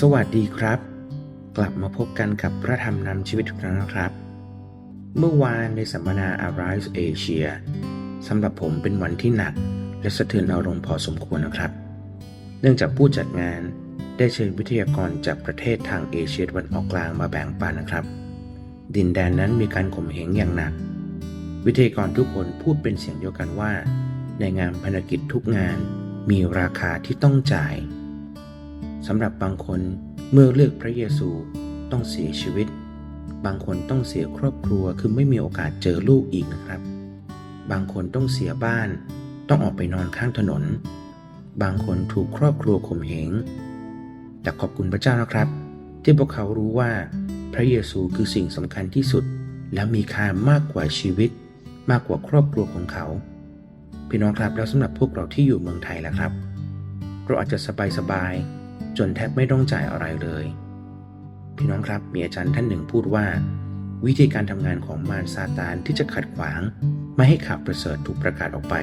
สวัสดีครับ กลับมาพบกันกับพระธรรมนำชีวิตทุกครั้งนะครับ เมื่อวานในสัมมนา Arise Asia สำหรับผมเป็นวันที่หนัก และสะเทือนอารมณ์พอสมควรนะครับ เนื่องจากผู้จัดงานได้เชิญวิทยากรจากประเทศทางเอเชียตะวันออกกลางมาแบ่งปันนะครับ ดินแดนนั้นมีการข่มเหงอย่างหนัก วิทยากรทุกคนพูดเป็นเสียงเดียวกันว่า ในงานภารกิจทุกงานมีราคาที่ต้องจ่าย สำหรับบางคนเมื่อเลือกพระเยซูต้องเสียชีวิต บางคนต้องเสียครอบครัวคือไม่มีโอกาสเจอลูกอีกนะครับ บางคนต้องเสียบ้าน ต้องออกไปนอนข้างถนน บางคนถูกครอบครัวข่มเหงแต่ขอบคุณพระเจ้านะครับ ที่พวกเขารู้ว่า พระเยซูคือสิ่งสำคัญที่สุด และมีค่ามากกว่าชีวิต มากกว่าครอบครัวของเขา พี่น้องครับแล้วสำหรับพวกเราที่อยู่เมืองไทยแล่ะครับ เราอาจจะสบายๆ จนแทบไม่ต้องจ่ายอะไรเลย พี่น้องครับมีอาจารย์ท่านหนึ่งพูดว่า วิธีการทำงานของมารซาตานที่จะขัดขวาง ไม่ให้ข่าวประเสริฐถูกประกาศออกไป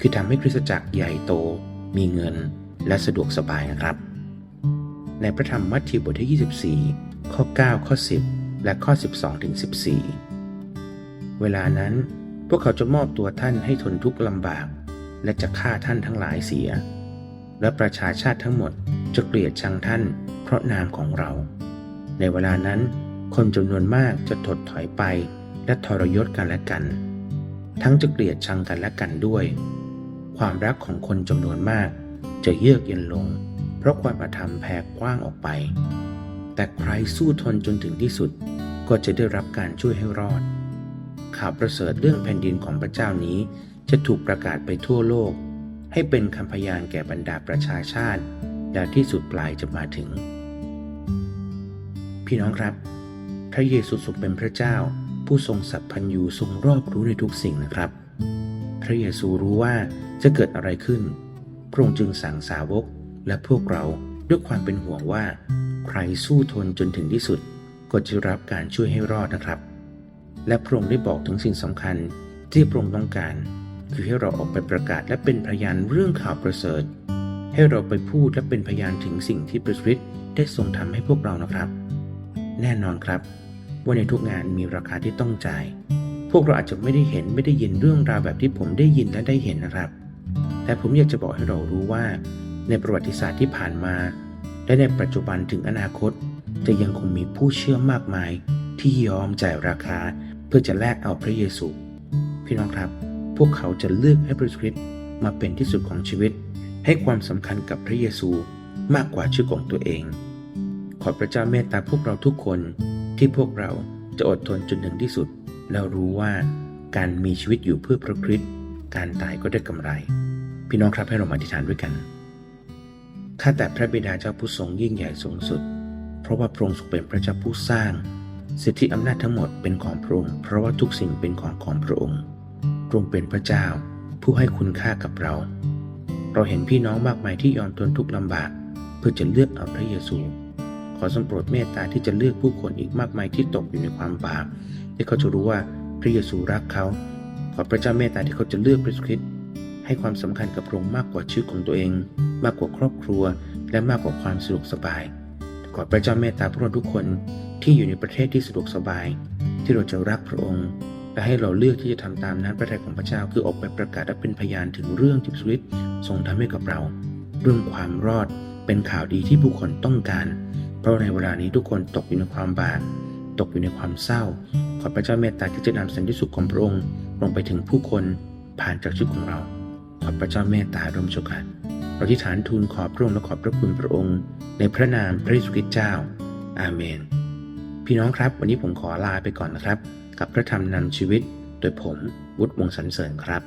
คือทำให้คริสตจักรใหญ่โต มีเงินและสะดวกสบายนะครับ ในพระธรรมมัทธิวบทที่ 24 ข้อ 9 ข้อ 10 และข้อ 12ถึง14 เวลานั้นพวกเขาจะมอบตัวท่านให้ทนทุกข์ลำบาก และจะฆ่าท่านทั้งหลายเสีย และประชาชาติทั้งหมด จะเกลียดชังท่านเพราะนามของเรา ในเวลานั้น คนจำนวนมากจะถดถอยไปและทรยศกันและกัน ทั้งจะเกลียดชังกันและกันด้วย ความรักของคนจำนวนมากจะเยือกเย็นลง เพราะความอาธรรมแผ่กว้างออกไป แต่ใครสู้ทนจนถึงที่สุดก็จะได้รับการช่วยให้รอด ข่าวประเสริฐเรื่องแผ่นดินของพระเจ้านี้จะถูกประกาศไปทั่วโลก ให้เป็นคำพยานแก่บรรดาประชาชาติ และที่สุดปลายจะมาถึง พี่น้องครับ พระเยซูทรงเป็นพระเจ้า ผู้ทรงสัพพัญญูทรงรอบรู้ในทุกสิ่งนะครับ พระเยซูรู้ว่าจะเกิดอะไรขึ้น พระองค์จึงสั่งสาวกและพวกเราด้วยความเป็นห่วงว่า ใครสู้ทนจนถึงที่สุด ก็จะรับการช่วยให้รอดนะครับ และพระองค์ได้บอกถึงสิ่งสำคัญที่พระองค์ต้องการ คือให้เราออกไปประกาศและเป็นพยานเรื่องข่าวประเสริฐ ให้เราไปพูดและเป็นพยานถึงสิ่งที่พระคริสต์ได้ทรงทำให้พวกเรานะครับ แน่นอนครับ ว่าในทุกงานมีราคาที่ต้องจ่าย พวกเราอาจจะไม่ได้เห็นไม่ได้ยินเรื่องราวแบบที่ผมได้ยินและได้เห็นนะครับ แต่ผมอยากจะบอกให้เรารู้ว่า ในประวัติศาสตร์ที่ผ่านมา และในปัจจุบันถึงอนาคต จะยังคงมีผู้เชื่อมากมาย ที่ยอมจ่ายราคาเพื่อจะแลกเอาพระเยซู พี่น้องครับ พวกเขาจะเลือกให้พระคริสต์มาเป็นที่สุดของชีวิต ให้ความสำคัญกับพระเยซูมากกว่าชื่อของตัวเอง ขอพระเจ้าเมตตาพวกเราทุกคนที่พวกเราจะอดทนจนถึงที่สุด แล้วรู้ว่าการมีชีวิตอยู่เพื่อพระคริสต์การตายก็ได้กำไร พี่น้องครับให้เราอธิษฐานด้วยกันข้าแต่พระบิดาเจ้าผู้ทรงยิ่งใหญ่สูงสุด เพราะว่าพระองค์ทรงเป็นพระเจ้าผู้สร้าง สิทธิอำนาจทั้งหมดเป็นของพระองค์เพราะว่าทุกสิ่งเป็นของของพระองค์พระองค์เป็นพระเจ้าผู้ให้คุณค่ากับเรา เราเห็นพี่น้องมากมายที่ยอมทนทุกข์ลำบาก เพื่อจะเลือกเอาพระเยซู ขอทรงโปรดเมตตาที่จะเลือกผู้คนอีกมากมายที่ตกอยู่ในความบาปที่เขาจะรู้ว่าพระเยซูรักเขา ขอพระเจ้าเมตตาที่เขาจะเลือกพระคริสต์ให้ความสำคัญกับพระองค์มากกว่าชีวิตของตัวเอง มากกว่าครอบครัว และมากกว่าความสะดวกสบาย ขอพระเจ้าเมตตาพวกเราทุกคนที่อยู่ในประเทศที่สะดวกสบาย ที่เราจะรักพระองค์ และให้เราเลือกที่จะทำตามนั้นพระทัยของพระเจ้าคือออกไปประกาศและเป็นพยานถึงเรื่องที่พระคริสต์ทรงทำให้กับเรา เรื่องความรอดเป็นข่าวดีที่ผู้คนต้องการ เพราะในเวลานี้ทุกคนตกอยู่ในความบาปตกอยู่ในความเศร้า ขอพระเจ้าเมตตาที่จะนำสันติสุขของพระองค์ลงไปถึงผู้คนผ่านจากชีวิตของเรา ขอพระเจ้าเมตตาร่วมชกันเราที่ฐานทูลขอบพระองค์และขอบพระคุณพระองค์ ในพระนามพระเยซูคริสต์เจ้า อาเมน พี่น้องครับ วันนี้ผมขอลาไปก่อนนะครับ กับพระธรรมนำชีวิต โดยผมวุฒิวงศ์สันเสริญครับ